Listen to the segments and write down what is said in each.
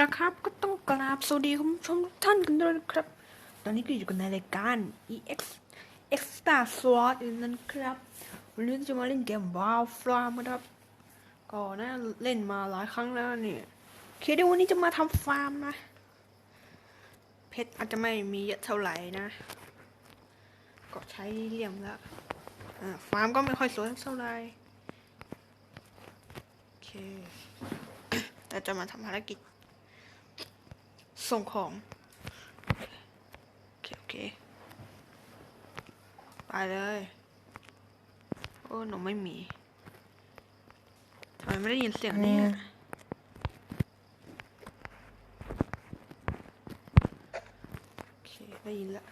ละครับ ก็ต้องกราบสวัสดีคุณผู้ชมทุกท่านกันด้วยนะครับ ตอนนี้ก็อยู่กันในรายการ EX Extra Sword นั่นครับวันนี้จะมาเล่นเกม Wow Farm นะครับก็น่าเล่นมาหลายครั้งแล้วเนี่ยโอเคเดี๋ยววันนี้จะมาทำฟาร์มนะ เพชรอาจจะไม่มีเยอะเท่าไหร่นะ ก็ใช้เหลี่ยมแล้วฟาร์มก็ไม่ค่อยสวยเท่าไหร่โอเคเราจะมาทำภารกิจ ส่งของ โอเค โอเค ไปเลย โอ้หนูไม่มีทำไมไม่ได้ยินเสียงเนี่ยโอเค ได้ยินละ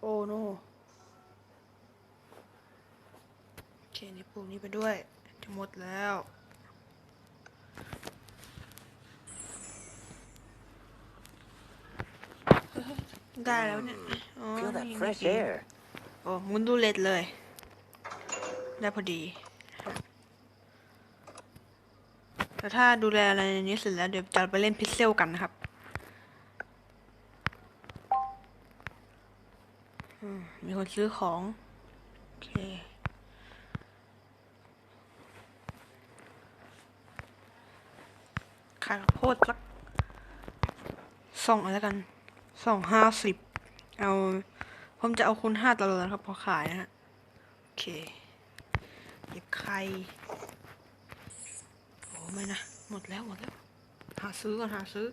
โอ้โนโอเค นี่ปลูกนี้ไปด้วย จะหมดแล้ว ได้แล้วเนี่ย อ๋อ Feel that นี่ fresh นี่ air. โอ้มุนดูเลดเลย ได้พอดี แต่ถ้าดูแลอะไรในนี้เสร็จแล้วเดี๋ยวจะไปเล่นพิกเซลกันนะครับอืมมีคนซื้อของ โอเค ขายข้าวโพดสักสองอะไรกัน สองห้าสิบเอา ผมจะเอาคูณห้าตลอดครับ พอขายนะฮะ โอเคเก็บไข่โอ้ไม่นะ หมดแล้ว หมดแล้ว หาซื้อก่อน หาซื้อ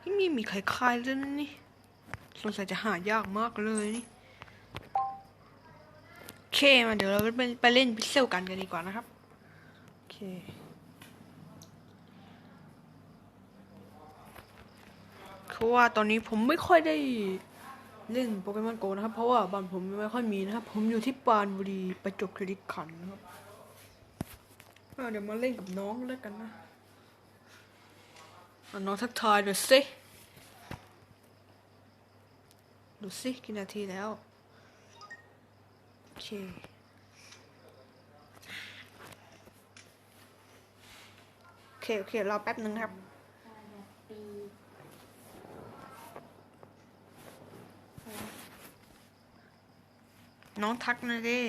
ที่นี่มีไข่ไข่ด้วยนะนี่ สงสัยจะหายากมากเลยนี่ โอเค มาเดี๋ยวเราไปไปเล่นพิกเซลกันกันดีกว่านะครับ ค คือว่าตอนนี้ผมไม่ค่อยได้เล่นโปเกมอนโกนะครับ เพราะว่าบ้านผมไม่ค่อยมีนะครับ ผมอยู่ที่ปานบุรีประจบคีรีขันนะครับเดี๋ยวมาเล่นกับน้องแล้วกันนะอะน้องทักทายดูสิดูสิกี่นาทีแล้วโอเค โอ เคโอเครอแป๊บนึงนะครับน้องทักนะดิ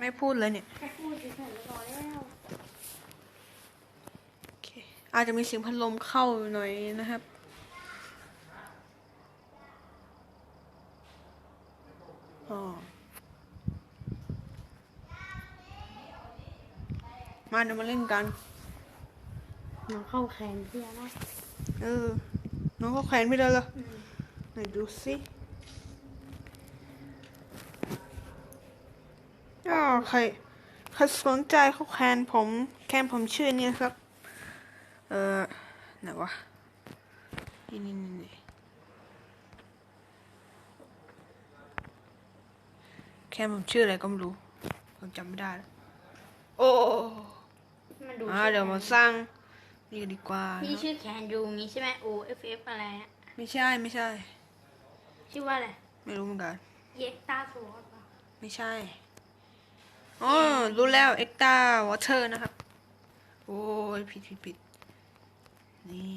ไม่พูดเลยเนี่ยแค่พูดเฉยๆก็พอแล้วโอเคอาจจะมีเสียงพัดลมเข้าหน่อยนะครับอ๋อมาเดี๋ยวมาเล่นกัน น้องเข้าแข่งเพื่อนเนาะเออ น้องก็แขวนไม่ได้เหรออืมไหนดูสิอ๋อใครใครสนใจเขาแคนผมแคนผมชื่อนี่นะครับ เออไหนวะ นี่นี่นี่นี่แคนผมชื่ออะไรก็ไม่รู้ ผมจำไม่ได้แล้วโอ้มันดูอ่าเดี๋ยวมาสร้าง นี่กันดีกว่าพี่เนอะชื่อแคนยูงี้ใช่ไหม O F F อะไรอะไม่ใช่ไม่ใช่ ชื่อว่าอะไร ไม่รู้เหมือนกัน เย็กตาสวอตป่ะไม่ใช่อ๋อรู้แล้วเอ็กตาวอเตอร์นะครับ โอ้ยผิดผิดผิดนี่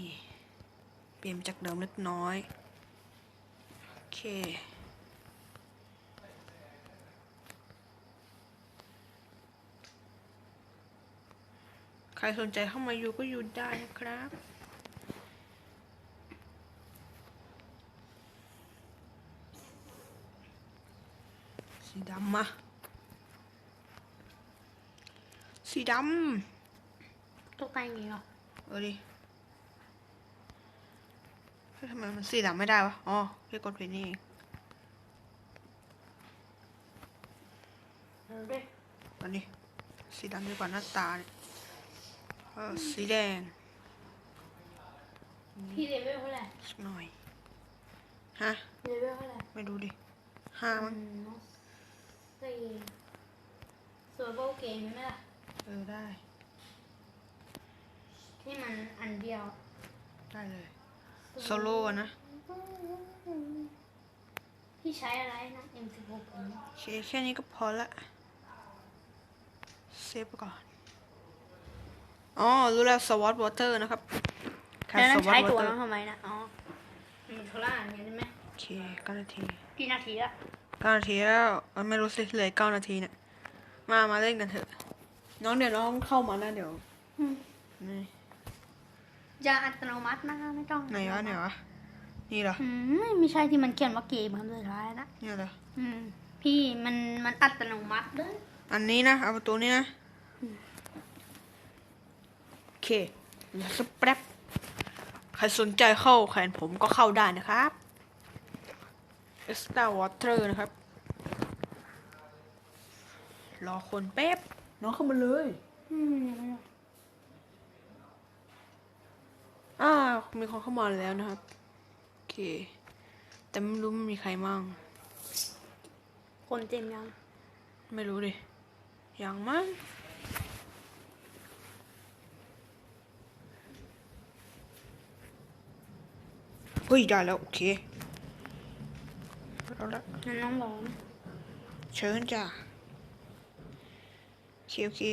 เปลี่ยนจากเดิมเล็กน้อย โอเค ใครสนใจเข้ามาอยู่ก็อยู่ได้นะครับ สีดำมาสีดตกแต่งอย่างงี้เหรอำเออดิเฮ้ยทำไมมันสีดำไม่ได้วะ อ๋อพี่กดผิดนี่เองเออด้วยตอนนี้สีดำดีกว่าหน้าตาเนี่ย เออสีแดงพี่เลเวลเท่าไหร่สักหน่อย ฮะ เลเวลเท่าไหร่ไม่ดูดิห้าอืมั้งมเนาะสี่ส่วนโบเกมไหมล่ะ เออได้ ที่มันอันเดียว ได้เลย โซโล่อะนะ พี่ใช้อะไรนะ M16 ผมเคแค่นี้ก็พอละ เซฟไปก่อน อ๋อ รู้แล้วสวอตวอเตอร์นะครับแล้วนั่น SWOT ใช้ตัว water นั้นทำไมนะ อ๋อมันโทรอ่านเงี้ยใช่ไหมโอเคเก้านาที กี่นาทีละเก้านาทีแล้วเอ้ยไม่รู้สิเหลยเก้านาทีเนี่ย มา มาเล่นกันเถอะ น้องเดี๋ยวน้องเข้ามานะเดี๋ยวอืมนี่ยาอัตโนมัตินะไม่ต้อง ไหนวะไหนวะ นี่เหรอ อืมไม่ใช่ที่มันเขียนว่าเกมคำสุดท้ายนะนี่เหรอ อืม พี่มันมันอัตโนมัติเด้ออันนี้นะ เอาประตูนี้นะโอ เคเดี๋ยวสักแป๊บ ใครสนใจเข้าแขนผมก็เข้าได้นะครับ Extra Water นะครับ รอคนแป๊บ น้องเข้ามาเลยอืมอ่ามีคนเข้ามาแล้วนะครับ โอเค แต่ไม่รู้มันมีใครมั่ง คนเต็มยัง ไม่รู้ดิ ยังมั้ง เฮ้ยได้แล้วโอเคเอาละงั้นน้องร้องเชิญจ้ะโอเคโอเค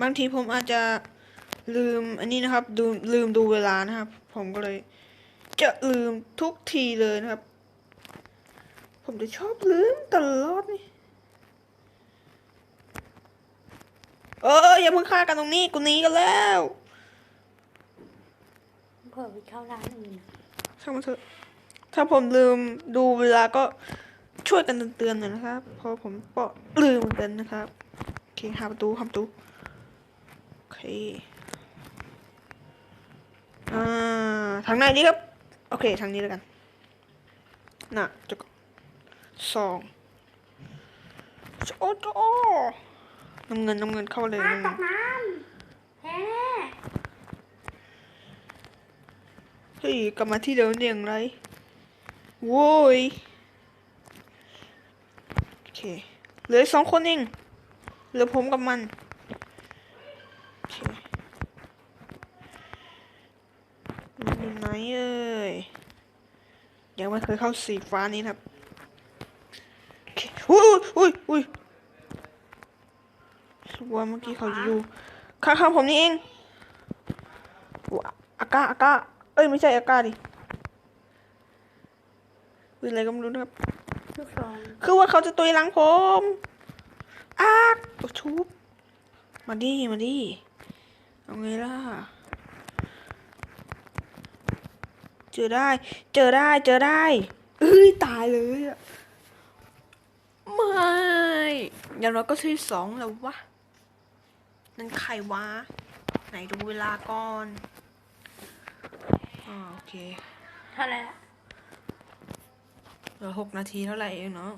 บางทีผมอาจจะลืมอันนี้นะครับดูลืมดูเวลานะครับ ผมก็เลย จะลืมทุกทีเลยนะครับ ผมจะชอบลืมตลอดนี่เอออย่าเพิ่งฆ่ากันตรงนี้กูหนีกันแล้วเผื่อไปเข้าร้านอื่น ช่างมันเถอะ ถ้าผมลืมดูเวลาก็ช่วยกันเตือนๆหน่อยนะครับ เพราะผมก็ลืมเหมือนกันนะครับ โอเคหาประตูหาประตู โอเค อ่า ทางไหนดีครับ โอเค ทางนี้แล้วกันน่ะจะกสองโอ้โหน้ำเงินน้ำเงินเข้าเลยน้ำ เฮ้ยกลับมาที่เดิมได้อย่างไรโว้ยโอเคเหลือสองคนเองเหลือผมกับมันโอเคมันอยู่ไหนเอ่ยยังไม่เคยเข้าสีฟ้านี้ครับโอเคอุ้ยอุ้ยอุ้ยว่าเมื่อกี้เขาอยู่ข้างๆผมนี่เองว้าอากาอากา เอ้ยไม่ใช่อากาดิเป็นอะไรก็ไม่รู้นะครับลูกซองคือว่าเขาจะตุยหลังผมอากโอ้ชุบมาดิมาดิเอาไงล่ะเจอได้ เจอได้ เจอได้เอ้ยตายเลยอะไม่อย่างน้อยก็ที่สองแล้ววะนั่นใครวะ ไหนดูเวลาก่อน อ่าโอเคเท่าไหร่ละเหลือหกนาทีเท่าไหร่เองเนาะ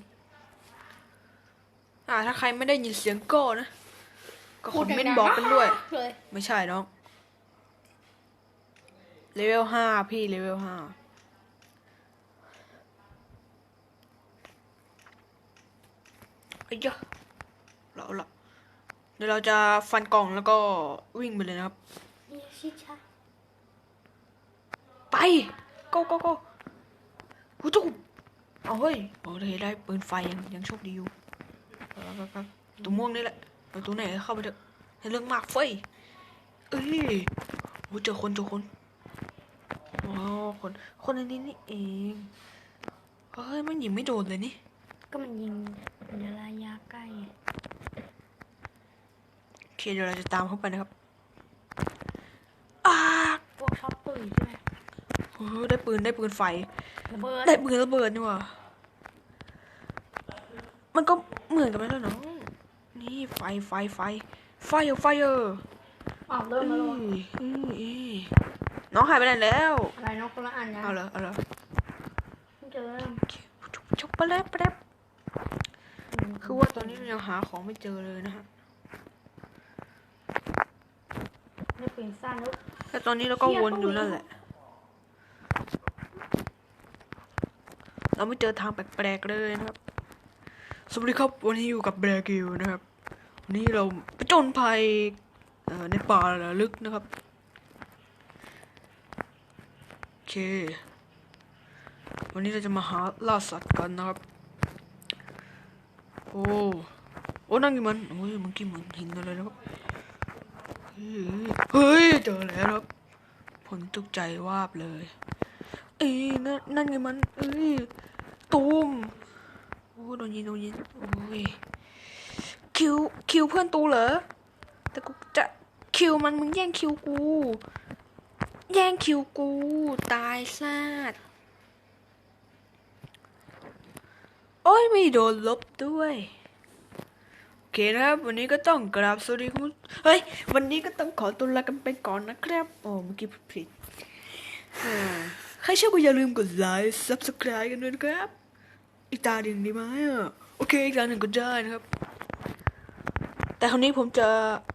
อ่าถ้าใครไม่ได้ยินเสียงก็นะ ก็คอมเมนต์บอกกันด้วย เลยไม่ใช่น้องเลเวลห้าพี่เลเวลห้าไอ้ยะเราละเดี๋ยวเราจะฟันกล่องแล้วก็วิ่งไปเลยนะครับนี่ชิชา ไป go go go หูจุกเอาเฮ้ยโอเคได้ปืนไฟยังยังโชคดีอยู่ไปไปไปตัวม่วงนี่แหละเอาตัวไหนเข้าไปเถอะในเรื่องมากเฟ้ยเอ้ยโอ้เจอคนเจอคนอ๋อคน คนในนี้นี่เองเฮ้ยมันยิงไม่โดนเลยนี่ ก็มันยิงในระยะใกล้ไงโอเคเดี๋ยวเราจะตามเข้าไปนะครับอ้าพวกชอบตุยใช่ไหมโอ้ ได้ปืนได้ปืนไฟ ระเบิดได้ปืนระเบิดนี่หว่ามันก็เหมือนกันไหมล่ะน้องนี่ไฟไฟไฟไฟเอาไฟเอออ๋อเริ่มมาแล้วน้องหายไปไหนแล้วอะไรน้องคนละอันนะเอาเลยเอาเลยไม่เจอชุบไปแล้วแป๊บคือว่าตอนนี้เรายังหาของไม่เจอเลยนะฮะไม่ปืนสั้นแล้วแต่ตอนนี้เราก็วนอยู่นั่นแหละ เราไม่เจอทางแปลกๆเลยนะครับ สวัสดีครับ วันนี้อยู่กับแบร์กิวนะครับ วันนี้เราไปจนภัยในป่าลึกนะครับ โอเค วันนี้เราจะมาหาล่าสัตว์กันนะครับ โอ้ โอ้นั่นไงมัน โอ้ยมื่อกี้เหมือนเห็นอะไรนะครับเฮ้ยเฮ้ย เจอแล้วครับ ผลตกใจวาบเลยเอ้ยนั่นนั่นไงมัน เอ้ย ตูมโอ้โดนยิงโดนยิงโอ้ยคิวคิวเพื่อนตูเหรอแต่กูจะคิวมันมึงแย่งคิวกู แย่งคิวกู ตายซาดโอ้ยไม่โดนลบด้วยโอเคนะครับ วันนี้ก็ต้องกราบสวัสดีคุณเฮ้ย วันนี้ก็ต้องขอตัวลากันไปก่อนนะครับ โอ้เมื่อกี้พูดผิดใครชอบก็อย่าลืมกดไลค์ subscribe กันด้วยนะครับ อีกตาหนึ่งดีไหมอะโอเคอีกตาหนึ่งก็ได้นะครับ แต่คราวนี้ผมจะ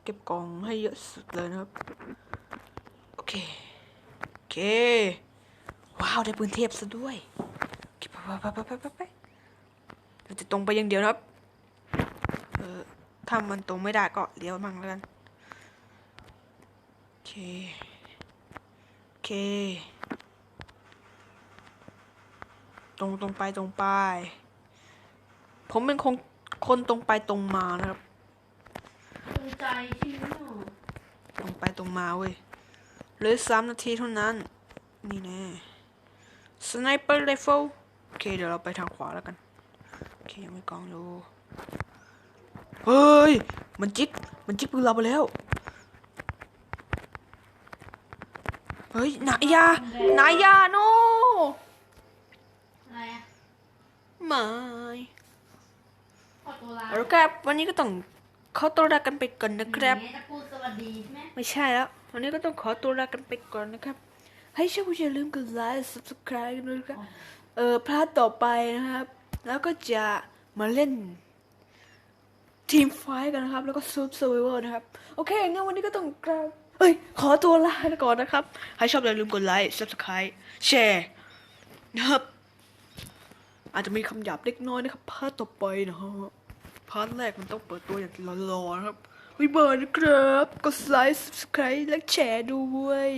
เก็บกล่องให้เยอะสุดเลยนะครับ โอเค โอเค ว้าวได้ปืนเทพซะด้วยไปไปไปไปไปไปเราจะตรงไปอย่างเดียวนะครับ เออถ้ามันตรงไม่ได้ก็เลี้ยวมั่งแล้วกัน โอเค โอเค ตรงตรงไปตรงไป ผมเป็นคนคนตรงไปตรงมานะครับ ตรงใจใช่ไหมตรงไปตรงมาเว้ยเหลือสามนาทีเท่านั้น นี่แน่สไนเปอร์ไรเฟิลโอเค เดี๋ยวเราไปทางขวาแล้วกัน โอเค ยังไม่กองอยู่ เฮ้ย มันจิก มันจิกปืนเราไปแล้ว เฮ้ย นายยานายยาโน อะไรอะ ไม่ขอตัวลาเอาละครับวันนี้ก็ต้องขอตัวลากันไปก่อนนะครับแม่จะพูดสวัสดีใช่ไหมไม่ใช่แล้ววันนี้ก็ต้องขอตัวลากันไปก่อนนะครับ ให้ชอบอย่าลืมกดไลค์ subscribe กันด้วยนะครับเออพลาดต่อไปนะครับ แล้วก็จะมาเล่นทีมไฟท์กันนะครับ แล้วก็ซูปเซอร์ไวเวอร์นะครับ โอเคงั้นวันนี้ก็ต้องกราบเอ้ย ขอตัวลาไปก่อนนะครับให้ชอบอย่าลืมกดไลค์ subscribe แชร์นะครับ อาจจะมีคำหยาบเล็กน้อยนะครับพาร์ทต่อไปนะฮะพาร์ทแรกมันต้องเปิดตัวอย่างรอๆนะครับวิเบอร์นะครับกดไลค์ subscribe และแชร์ด้วย